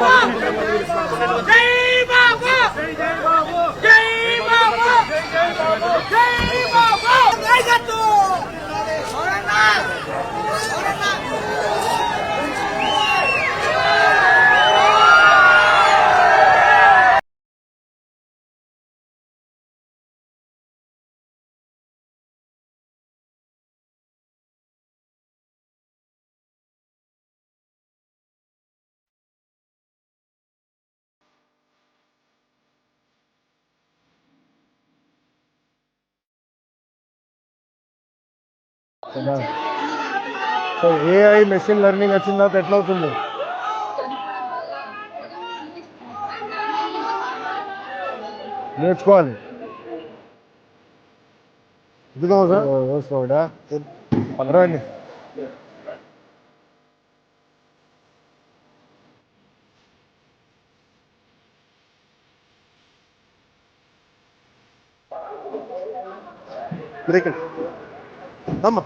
报 告 కదా so AI machine learning వచ్చిన తర్వాత ఎట్లా అవుతుంది నేర్చుకోవాలి ఇదిగో చూడా పదరాండి బ్రేక్ అమ్మా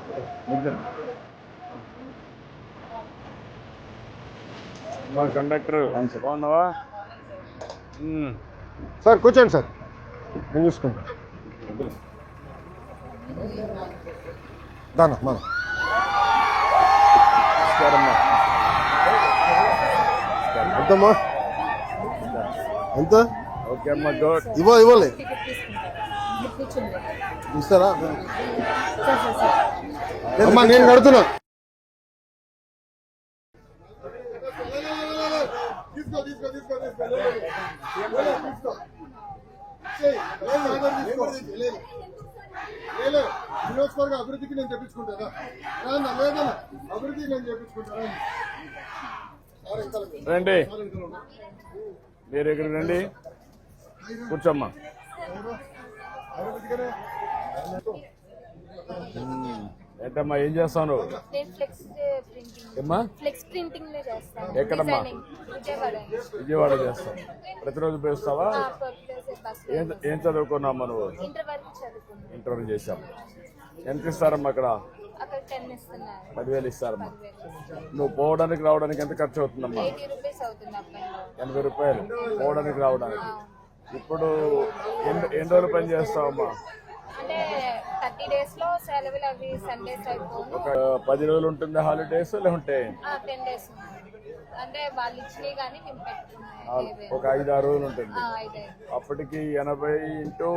మా కండక్టర్ బాగున్నావా. సార్ కూర్చోండి సార్. నేను చూసుకుంటా. దానా మన. ఎంతమ్మా ఎంత ఓకే అమ్మా ఇవ్వ ఇవ్వాలి. ఇస్తారా? అమ్మా నేను కడుతున్నా. నియోజకవర్గ అభివృద్ధికి నేను చెప్పించుకుంటారా రానా లేదన్నా అభివృద్ధి నేను చెప్పించుకుంటారా రండి. మీరు ఇక్కడికి రండి. కూర్చోమ్మా. ఏంటమ్మా ఏం చేస్తాను? ఎక్కడమ్మా? విజయవాడ. చేస్తాం ప్రతిరోజు పేస్తావా ఏం చదువుకున్నామ్మా నువ్వు? ఇంటర్వ్యూ చేశాం. ఎంత ఇస్తారమ్మా అక్కడ? పదివేలు ఇస్తారమ్మా. నువ్వు పోవడానికి రావడానికి ఎంత ఖర్చు అవుతుందమ్మా? ఎనభై రూపాయలు. పోవడానికి రావడానికి. ఇప్పుడు ఎన్ని రోజులు పని చేస్తావమ్మా? అంటే థర్టీ డేస్లో సెలవులు అవి సండేస్ అయిపోను. ఒక పది రోజులు ఉంటుంది హాలిడేస్ లేకుంటే టెన్ డేస్ అంటే వాళ్ళు ఇచ్చినవి కానీ మేము పెట్టుకున్నాయి. ఏవే. ఒక ఐదు ఆరు రోజులు ఉంటుంది. అప్పటికి ఎనభై ఇంటూ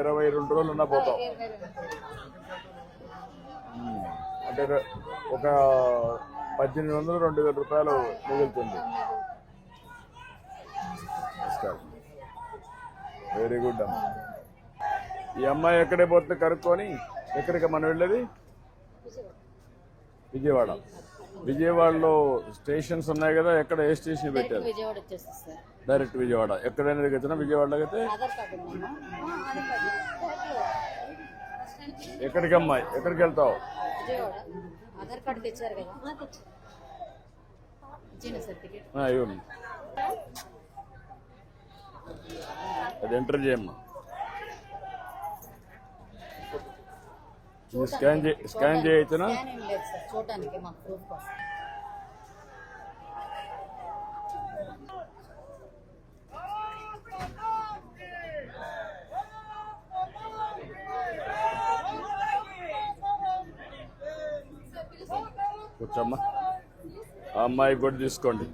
ఇరవై రెండు రోజులు ఉన్నా పోతాం అంటే ఒక పద్దెనిమిది వందలు రెండు వేల రూపాయలు మిగులుతుంది. వెరీ గుడ్ అమ్మ. ఈ అమ్మాయి ఎక్కడే పోతే కనుక్కొని ఎక్కడికి మనం వెళ్ళేది? విజయవాడ. విజయవాడలో స్టేషన్స్ ఉన్నాయి కదా ఎక్కడ ఏ స్టేషన్ పెట్టారు? డైరెక్ట్ విజయవాడ. ఎక్కడైనా వచ్చినా విజయవాడలో అయితే? ఎక్కడికి అమ్మాయి? ఎక్కడికి వెళ్తావు? విజయవాడ ఆధార్ కార్డు తెచ్చారు కదా ఇచ్చిన సార్ టికెట్ ఆ, ఇవ్వండి అది ఎంటర్ చేయమ్మా. స్కాన్ చే స్కాన్ చేయొచ్చునా? చూడడానికి ప్రూఫ్ కోసం. కూర్చోమ్మా. ఆ అమ్మాయి కూడా తీసుకోండి.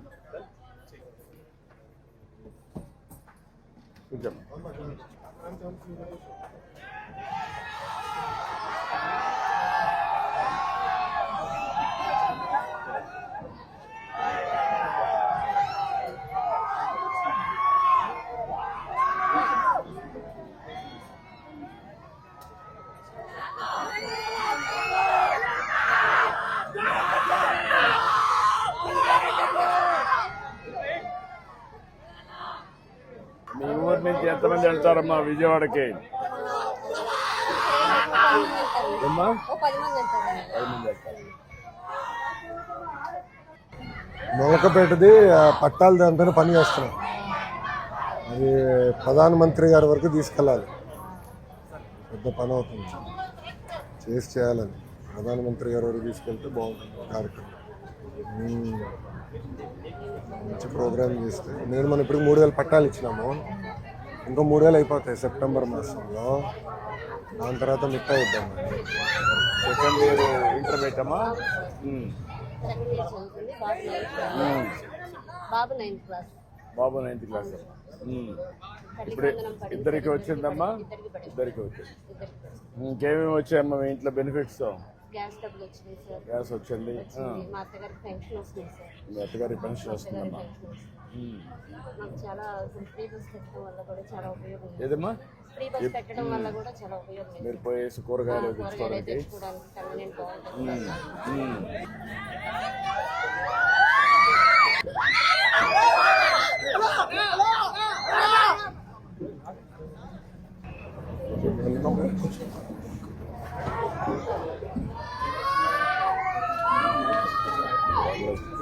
ఎంతమంది వెళ్తారమ్మా విజయవాడకి? నొలకపేటది ఆ, పట్టాలది అంతా పని చేస్తున్నాం. అది ప్రధానమంత్రి గారి వరకు తీసుకెళ్ళాలి. పెద్ద పని అవుతుంది. చేసి చేయాలని. ప్రధానమంత్రి గారి వరకు తీసుకెళ్తే బాగుంటుంది కార్యక్రమం. మంచి ప్రోగ్రామ్ చేస్తే. నేను మనం ఇప్పుడు మూడు వేలు పట్టాలు ఇచ్చినాము. ఇంకో మూడు వేలు అయిపోతాయి సెప్టెంబర్ మాసంలో. దాని తర్వాత మిగతా ఇద్దాం సెకండ్ ఇయర్ ఇంటర్మీడియట్ అమ్మా? బాబు నైన్త్ క్లాస్ బాబు నైన్త్ ఇప్పుడు పడింది. ఇద్దరికి వచ్చిందమ్మా? ఇద్దరికి వచ్చింది. ఇంకేమేమి వచ్చాయమ్మా మీ ఇంట్లో బెనిఫిట్స్ గ్యాస్ వచ్చింది. మా అత్తగారికి పెన్షన్ వస్తుంది సార్. మీ అత్తగారి పెన్షన్ మా అత్తగారి వస్తుందమ్మా పెన్షన్ వస్తుంది ఉమ్. మాకు చాలా ఫ్రీ బస్ పెట్టడం వల్ల కూడా చాలా ఉపయోగం ఉంది. ఏదమ్మా ఫ్రీ బస్ పెట్టడం వల్ల కూడా చాలా ఉపయోగం ఉంది. మీరు పోయేసి కూరగాయలు కూరగాయలు తెచ్చుకోవడానికి తెచ్చుకోవడానికి కన్వీనియంట్ బాగుంటుంది ఉమ్. సార్. ఉమ్.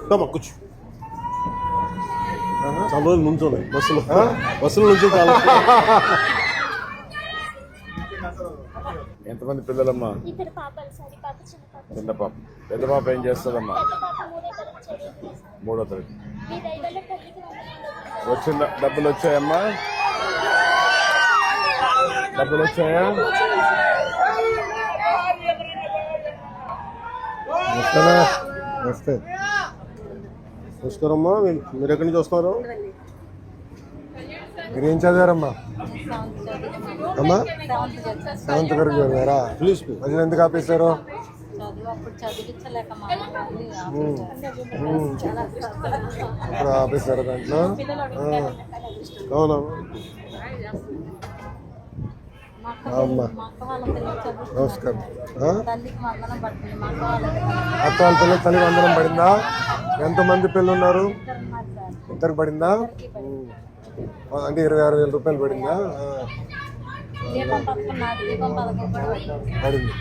Toma, కూర్చో చాలా రోజులు నుంచోలే బస్సులో బస్సులో నుంచి చాలా ఎంతమంది పిల్లలమ్మా? ఇద్దరు పాపలు సార్ ఈ పాప చిన్న పాప. పెద్ద పాప ఏం చేస్తుందమ్మా? మూడే తరగతి వచ్చిన డబ్బులు వచ్చాయమ్మా? డబ్బులు వచ్చాయా? వస్తానా వస్తే నమస్కారమ్మా. మీరు ఎక్కడి నుంచి వస్తున్నారు? మీరు ఏం చదివారమ్మా? అమ్మా సెవెంత్ వరకు చదివారా? ప్లీజ్ మధ్యలో ఎందుకు ఆపేశారు? అమ్మగారిని ఆపేశారు. దాంట్లో. అవునా? అమ్మా. నమస్కారం. ఆ? వాళ్ళ పిల్లలు తల్లి వందనం పడిందా? ఎంతమంది పిల్లలు ఉన్నారు ఇద్దరు పడిందా? అంటే ఇరవై ఆరు వేల రూపాయలు పడిందా? పడింది.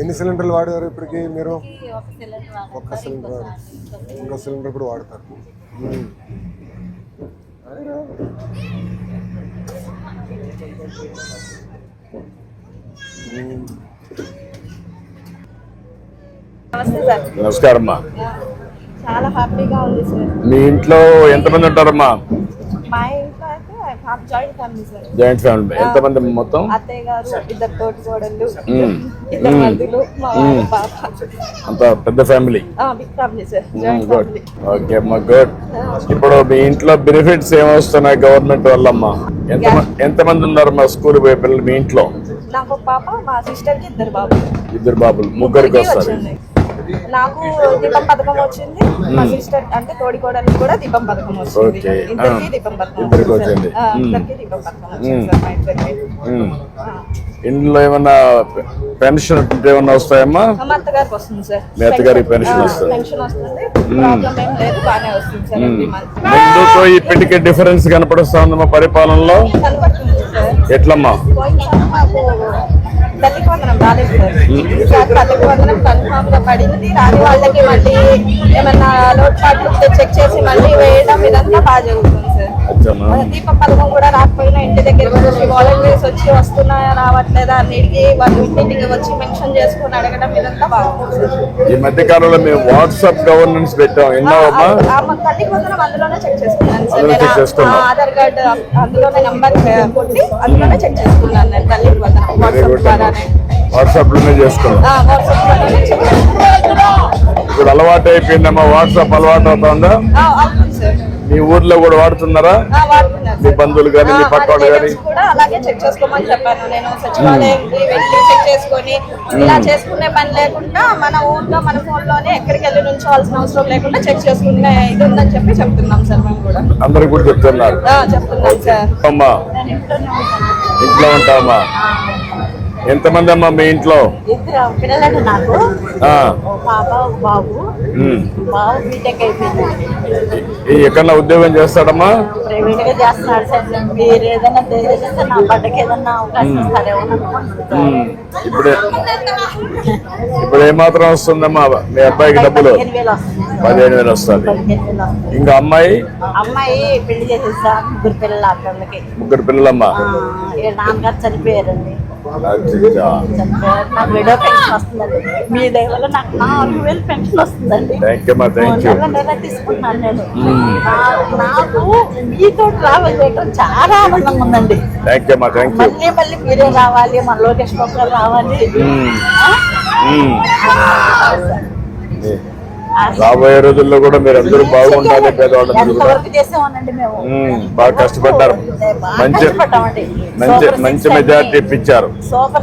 ఎన్ని సిలిండర్లు వాడారు ఇప్పటికి మీరు? ఒక సిలిండర్ ఒక్క సిలిండర్ ఇంకో సిలిండర్ కూడా వాడతారు. Thank you. నమస్తే సార్ నమస్కారం అమ్మా చాలా హ్యాపీగా ఉంది సార్. మీ ఇంట్లో ఎంతమంది ఉంటారమ్మా మా ఇంట్లో అయితే హాఫ్ జాయింట్ ఫ్యామిలీ ఫ్యామిలీ ఎంతమంది మొత్తం? అత్తయ్య గారు ఇద్దరు తోటి కోడళ్ళు. ఇద్దరు మా పాప. అంత పెద్ద ఫ్యామిలీ గుడ్ ఓకే అమ్మా గుడ్ ఇప్పుడు మీ ఇంట్లో బెనిఫిట్స్ ఏమొస్తున్నాయి గవర్నమెంట్ వల్ల అమ్మా ఎంత ఎంతమంది ఉన్నారమ్మా స్కూల్ పోయే పిల్లలు మీ ఇంట్లో? నాకు పాప మా సిస్టర్కి ఇద్దరు బాబు ఇద్దరు బాబులు. ముగ్గురికి వస్తారు. నాకు దీపం పథకం వచ్చింది మా సిస్టర్ అంటే తోడి కోడలు కూడా దీపం పథకం వచ్చింది Okay. ఇద్దరికి. దీపం పథకం ఇద్దరికి వచ్చింది వచ్చింది. సార్. ఆ, Mm. ఇద్దరికి దీపం పథకం వచ్చింది సార్ మా ఇద్దరికి ఉమ్. ఆ. ఇంట్లో ఏమన్నా పెన్షన్ ఏమన్నా వస్తాయమ్మా మా అత్తగారికి వస్తుంది సార్ మీ అత్తగారికి పెన్షన్ వస్తుంది. పెన్షన్ వస్తుంది ప్రాబ్లం ఏం లేదు బాగానే వస్తుంది సార్ ఎవ్రీ మంత్ ముందుకు ఇప్పటికే డిఫరెన్స్ కనపడుస్తుందమ్మా పరిపాలనలో కనపడుతుంది సార్ ఎట్లమ్మా మాకు తల్లికి వందనం రాలేదు సార్. ఈసారి తల్లికి వందనం కన్ఫామ్గా పడింది. రాని వాళ్ళకి మళ్ళీ ఏమన్నా లోటుపాట్లు ఉంటే చెక్ చేసి మళ్ళీ వేయడం ఇదంతా బాగా జరుగుతుంది సార్. దీప పథకం కూడా రాకపోయినా ఇంటి దగ్గరికి వచ్చి వాలంటీర్స్ వచ్చి వస్తున్నాయా రావట్లేదా అన్నిటికీ వాళ్ళు ఇంటింటికి వచ్చి మెన్షన్ చేసుకుని అడగడం ఇదంతా బాగుంటుంది. సార్ ఈ మధ్య కాలంలో మేము వాట్సాప్ గవర్నెన్స్ పెట్టాం. విన్నావమ్మా ఆ, మా తల్లికి వందనం అందులోనే చెక్ చేసుకున్నాను. ఆధార్ కార్డు అందులోనే నంబర్ కొట్టి అందులోనే చెక్ చేసుకున్నాను నేను వందనం వెరీ వాట్సాప్ గుడ్ ద్వారానే వాట్సాప్లోనే చేసుకున్నాం. వాట్సాప్ ద్వారానే చెక్ చేసుకున్నాను. ఇప్పుడు అలవాటు అయిపోయిందమ్మా వాట్సాప్ అలవాటు అవుతుందా సార్ మీ ఊర్లో కూడా వాడుతున్నారా? మీ. బంధువులు కానీ మీ పక్క వాళ్ళు కానీ అలాగే చెక్ చేసుకోమని చెప్పాను నేను. సచివాలయంకి వెళ్ళి చెక్ చేసుకొని ఇలా చేసుకునే పని లేకుండా మన ఊర్లో మన ఫోన్లోనే ఎక్కడికి వెళ్ళి అవసరం లేకుండా చెక్ చేసుకునే ఇది ఉందని చెప్పి చెప్తున్నాం సార్ మేము కూడా. అందరికి కూడా చెప్తున్నారు. చెప్తున్నాం సార్. అమ్మా. ఇంట్లో ఉంటామా? ఎంతమంది అమ్మా మీ ఇంట్లో? పిల్లలు నాకు. పాప బాబు. ఉమ్. బాబు బీటెక్ అయిపోయింది. ఈ ఎక్కడన్నా ఉద్యోగం చేస్తాడమ్మా? ప్రైవేట్గా చేస్తున్నాడు సార్. మీరు ఏదైనా నా పడ్డకి ఏదన్నా అవకాశం. ఇప్పుడే ఇప్పుడు ఏమాత్రం వస్తుందమ్మా? మీ అబ్బాయికి డబ్బులు. పదిహేను వేలు వస్తుంది ఇంకా అమ్మాయి? అమ్మాయి పెళ్ళి చేసేసా ముగ్గురు పిల్లలు ముగ్గురు పిల్లలమ్మా? నాన్నగారు చనిపోయారండి. నాకు విడో పెన్షన్ వస్తుందండి. మీ దయ వల్ల నాకు నాలుగు వేలు పెన్షన్ వస్తుందండి. నెల తీసుకుంటున్నాను నేను. నా- నాకు మీతో ట్రావెల్ చేయడం చాలా ఆనందంగా ఉందండి. మళ్ళీ మళ్ళీ మీరే రావాలి మన లోకేష్ బాబు రావాలి. ఆ, రాబోయే రోజుల్లో కూడా మీరు అందరూ బాగుండాలి పేదవాళ్ళందరూ. బాగా కష్టపడ్డారు. మంచి. మంచి సూపర్ మంచి సిక్స్ మెజార్టీ ఇప్పించారు. బాగా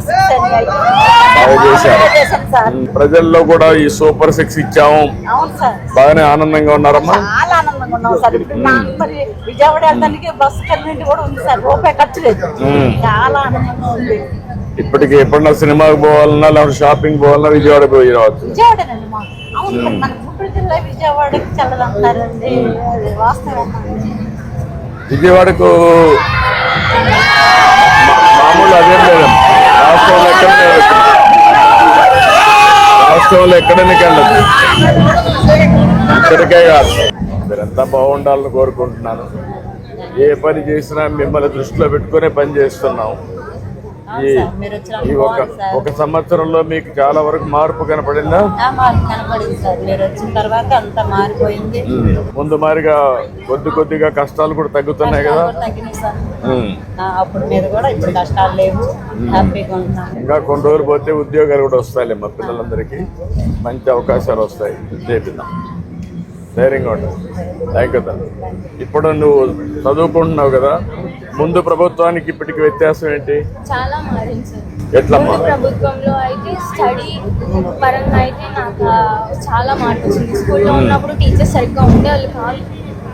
చేశారు. ప్రజల్లో కూడా ఈ సూపర్ సిక్స్ ఇచ్చాము. అవును సార్. బాగానే ఆనందంగా ఉన్నారమ్మా. చాలా ఆనందంగా ఉన్నాం సార్. ఇప్పుడు నాకు మరి విజయవాడ వెళ్ళడానికి బస్సు కన్వెంట్ కూడా ఉంది సార్. రూపాయి ఖర్చు లేదు. మ్మ్. చాలా ఆనందంగా ఉంది. ఇప్పటికి ఎప్పుడన్నా సినిమాకి పోవాలన్నా లేకపోతే షాపింగ్ పోవాలన్నా విజయవాడ పోయి రావచ్చు. విజయవాడనండి మన గుంటూరు జిల్లా విజయవాడకి అది వాస్తవం మామూలు అదేం లేదమ్మా రాష్ట్రంలో ఎక్కడైనా వెళ్ళొచ్చు. రాష్ట్రంలో ఎక్కడైనా వెళ్ళదు ఇక్కడికే కాదు. మీరంతా బాగుండాలని కోరుకుంటున్నాను. ఏ పని చేసినా మిమ్మల్ని దృష్టిలో పెట్టుకునే పని చేస్తున్నాం. ఈ ఈ ఒక. ఒక సంవత్సరంలో మీకు చాలా వరకు మార్పు కనపడిందా? ఆ మార్పు కనపడింది సార్. మీరు వచ్చిన తర్వాత అంత మారిపోయింది. ముందు మారిగా కొద్ది కొద్దిగా కష్టాలు కూడా తగ్గుతున్నాయి కదా? కష్టాలు తగ్గినాయి సార్. ఉమ్. ఆ, అప్పుడు మీద కూడా ఇప్పుడు కష్టాలు లేవు. హ్యాపీగా ఉంటున్నాం ఇంకా కొన్ని రోజులు పోతే ఉద్యోగాలు కూడా వస్తాయిలే మా పిల్లలందరికీ. మంచి అవకాశాలు వస్తాయి. చేపిద్దాం ధైర్యంగా ఉండదు థ్యాంక్ యూ ఇప్పుడు నువ్వు చదువుకుంటున్నావు కదా? ముందు ప్రభుత్వానికి ఇప్పటికి వ్యత్యాసం ఏంటి? చాలా మారింది సార్. ఎట్లమ్మా ముందు ప్రభుత్వంలో అయితే స్టడీ పరంగా అయితే నాకు చాలా మార్పు వచ్చింది స్కూల్లో ఉన్నప్పుడు టీచర్స్ సరిగ్గా ఉండేవాళ్ళు కాదు.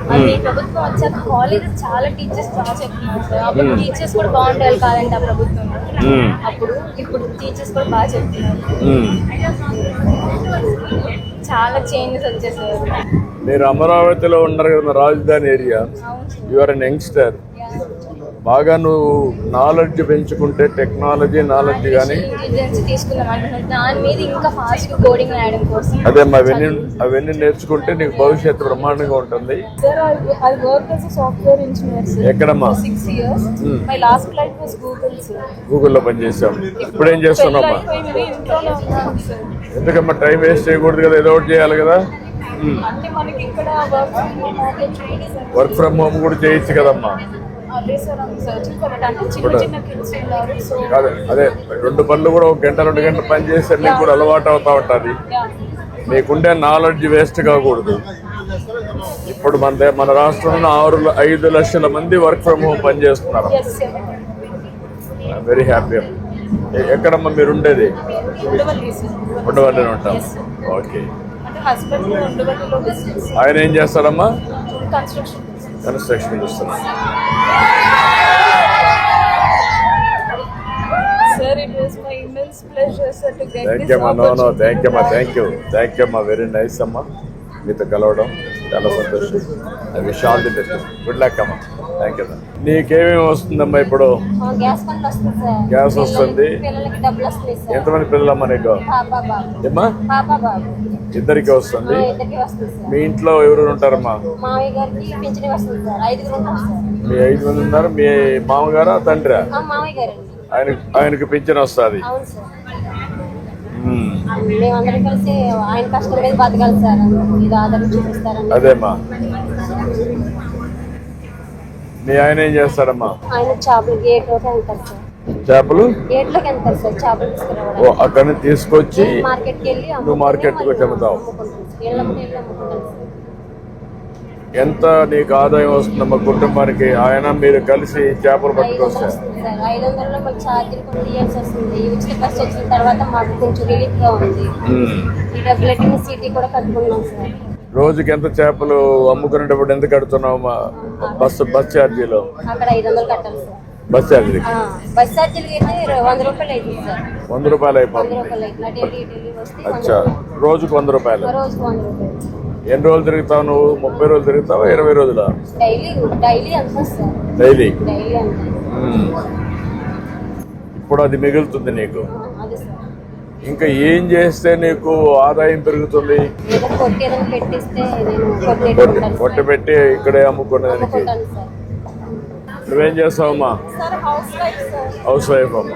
అది ప్రభుత్వం వచ్చాక కాలేజ్ చాలా టీచర్స్ బాగా చెప్తున్నారు సార్ అప్పుడు టీచర్స్ కూడా బాగుండేవాళ్ళు కాదంట ఆ ప్రభుత్వంలో మ్మ్. అప్పుడు ఇప్పుడు టీచర్స్ కూడా బాగా చెప్తున్నారు. చాలా చేంజెస్ వచ్చేసారు మీరు అమరావతిలో ఉన్నారు కదా రాజధాని area. You are an youngster బాగా నువ్వు నాలెడ్జ్ పెంచుకుంటే టెక్నాలజీ నాలెడ్జ్ కానీ అదే అవన్నీ అవన్నీ నేర్చుకుంటే నీకు భవిష్యత్తు బ్రహ్మాండంగా ఉంటుంది. ఎక్కడమ్మా? గూగుల్లో పనిచేసాం ఇప్పుడు ఏం చేస్తున్నామ్మా ఎందుకమ్మా టైం వేస్ట్ చేయకూడదు కదా ఏదో ఒకటి చేయాలి కదా? వర్క్ ఫ్రమ్ హోమ్ కూడా చేయొచ్చు కదమ్మా. అదే అదే రెండు పనులు కూడా ఒక గంట రెండు గంటలు పని చేస్తే నీకు కూడా అలవాటు అవుతా ఉంటుంది. మీకుండే నాలెడ్జ్ వేస్ట్ కాకూడదు. ఇప్పుడు మన మన రాష్ట్రంలో ఆరు ఐదు లక్షల మంది వర్క్ ఫ్రమ్ హోమ్ పని చేస్తున్నారు. వెరీ హ్యాపీ ఎక్కడమ్మా మీరు ఉండేది ఉండవల్లి ఉంటాం. ఓకే ఆయన ఏం చేస్తాడమ్మా కన్స్ట్రక్షన్ కన్స్ట్రక్షన్ థ్యాంక్ యూ అమ్మా నో నో థ్యాంక్ యూ అమ్మా థ్యాంక్ యూ థ్యాంక్ యూ అమ్మా వెరీ నైస్ అమ్మా మీతో కలవడం చాలా సంతోషం. I wish all the best good luck అమ్మా. థ్యాంక్ యూ నీకేమేమి వస్తుందమ్మా ఇప్పుడు? గ్యాస్ వస్తుంది ఎంతమంది పిల్లలమ్మా నీకు? ఏమ్మా? పాప బాబు. ఇద్దరికి ఆ, వస్తుంది మీ ఇంట్లో ఎవరు ఉంటారమ్మా? మీ ఐదు మంది ఉన్నారు. మీ మామగారా తండ్రా? ఆయన ఆయనకి పింఛన్ వస్తుంది. మేమందరం కలిసి ఆయన కష్టం మీద బతకాలి సార్. ఇది ఆధారం చూపిస్తారని. అదేమ్మా. మీ ఆయన ఏం చేస్తాడమ్మా? ఆయన చేపలు గేట్లోకి వెళ్తారు సార్. చేపలు? గేట్లోకి వెళ్తారు సార్. చేపలు ఓ అక్కడి తీసుకొచ్చి మార్కెట్కి వెళ్ళి నువ్వు మార్కెట్కి వచ్చి అమ్ముతావు. ఇళ్ళకి వెళ్ళి అమ్ముకుంటాం సార్ ఎంత నీకు ఆదాయం వస్తుందమ్మా కుటుంబానికి? ఆయన మీరు కలిసి చేపలు పట్టుకొస్తారు వస్తుంది సార్. ఐదు వందలలో మాకు ఛార్జీలు కొన్ని తీయాల్సి వస్తుంది. ఉచిత బస్ వచ్చిన తర్వాత మాకు కొంచెం రిలీఫ్గా ఉంది. ఈ డబ్బులకి సిటీ కూడా కట్టుకున్నాం సార్. రోజుకి ఎంత చేపలు అమ్ముకునేటప్పుడు ఎంత కడుతున్నావు మా బస్సు బస్ ఛార్జీలో అక్కడ ఐదు వందలు కట్టాలి సార్. బస్ ఛార్జీ బస్ అయితే వంద రూపాయలు అవుతుంది సార్. వంద రూపాయలు వంద అయిపోతుంది అచ్చా. రూపాయలు. రోజుకు వంద రూపాయలు. ఒక రోజుకి వంద రూపాయలు. ఎన్ని రోజులు తిరుగుతావు నువ్వు? ముప్పై రోజులు తిరుగుతావా? ఇరవై రోజుల? డైలీ ఇప్పుడు అది మిగులుతుంది నీకు. ఇంకా ఏం చేస్తే నీకు ఆదాయం పెరుగుతుంది? కొట్టి పెట్టి ఇక్కడే అమ్ముకునేదానికి నువ్వేం చేస్తావమ్మా? హౌస్ వైఫ్ అమ్మా.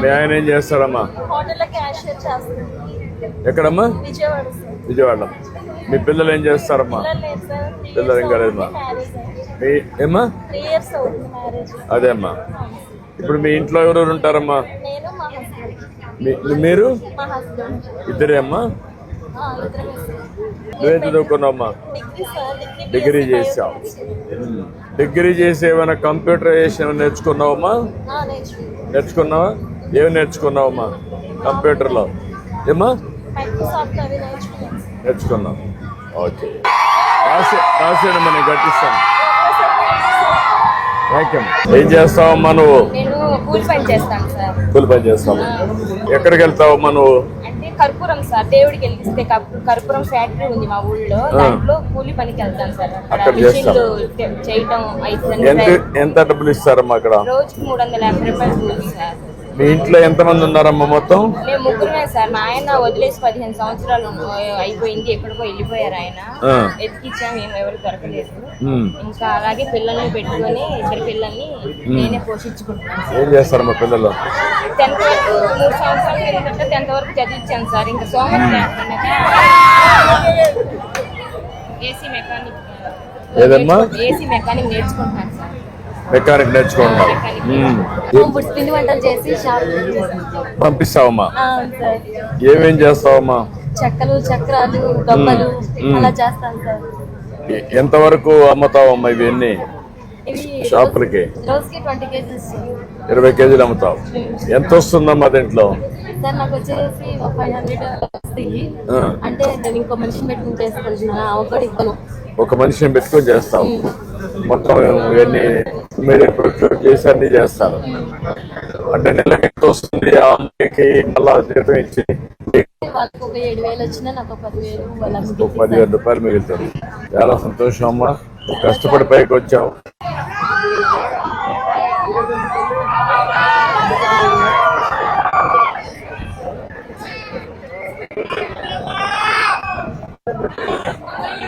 మీ ఆయన ఏం చేస్తాడమ్మా? ఎక్కడమ్మా? విజయవాడ మీ పిల్లలు ఏం చేస్తారమ్మా? పిల్లలు ఇంకా లేదు అవుతుంది మా. ఏమ్మా? అదే అమ్మా. ఇప్పుడు మీ ఇంట్లో ఎవరెవరు ఉంటారమ్మా? మీరు? ఇద్దరే అమ్మా? నువ్వేం చదువుకున్నావమ్మా? డిగ్రీ చేసావు. డిగ్రీ చేసి ఏమైనా కంప్యూటరైజేషన్ ఏమైనా నేర్చుకున్నావమ్మా? నేర్చుకున్నావా? ఏమి నేర్చుకున్నావమ్మా? కంప్యూటర్లో. ఏమ్మా. నేర్చుకున్నావు. ఓకే. రాసే రాసేయడం మనం యూ ఏం చేస్తావమ్మా నువ్వు? నేను కూలి పని చేస్తాను సార్. కూలి పని చేస్తావు? ఎక్కడికి వెళ్తావమ్మా నువ్వు? అంటే కర్పూరం సార్ దేవుడికి వెలిగిస్తే కర్పూ- కర్పూరం ఫ్యాక్టరీ ఉంది మా ఊళ్ళో. దాంట్లో కూలి పనికి వెళ్తాను సార్. అక్కడ చేయటం ఐదు ఎంత ఎంత డబ్బులు ఇస్తారమ్మా అక్కడ? రోజుకి మూడు వందల యాభై రూపాయలు సార్. మీ ఇంట్లో ఎంతమంది ఉన్నారమ్మా మొత్తం? మేము ముగ్గురమే సార్. మా ఆయన వదిలేసి పదిహేను సంవత్సరాలు అయిపోయింది ఎక్కడికో వెళ్ళిపోయారు ఆయన. ఎత్తికిచ్చాం మేము ఎవరు దొరకలేదు. ఇంకా అలాగే పిల్లల్ని పెట్టుకొని ఇద్దరు పిల్లల్ని నేనే పోషించుకుంటున్నాను ఏం చేస్తారమ్మా పిల్లలు? టెన్త్ వరకు మూడు సంవత్సరాలు కిందట టెన్త్ వరకు చదివించాను సార్. ఇంకా సోమవారం ఏసీ మెకానిక్ ఏదమ్మా? ఏసీ మెకానిక్ నేర్చుకుంటాను సార్. మెకానిక్ పిండి వంటలు చేసి షాప్ పంపిస్తావమ్మా. ఏమేం చేస్తావమ్మా? చెక్కలు చక్రాలు మ్మ్. అలా చేస్తాను సార్. ఎ- ఎంతవరకు అమ్ముతావమ్మా ఇవన్నీ ఇవి షాపులకి? ఇరవై కేజీలు అమ్ముతావు. ఎంత వస్తుందమ్మా దీంట్లో? సార్ నాకు వచ్చేసి ఫైవ్ హండ్రెడ్ వస్తాయి. ఆ. అంటే నేను ఇంకో మనిషిని పెట్టుకుని చేసుకుంటున్నా ఒక్కటి ఇవ్వను ఒక మనిషిని పెట్టుకొని చేస్తావు. మొత్తం ఇవన్నీ మీరే ప్రొక్యూర్ చేసి అన్ని చేస్తారు. అంటే నెలకి ఎంత వస్తుంది? ఆ అమ్మాయికి మళ్ళా జీతం ఇచ్చి పదివేలు రూపాయలు మిగులుతుంది. చాలా సంతోషం అమ్మా. కష్టపడి పైకి వచ్చావు.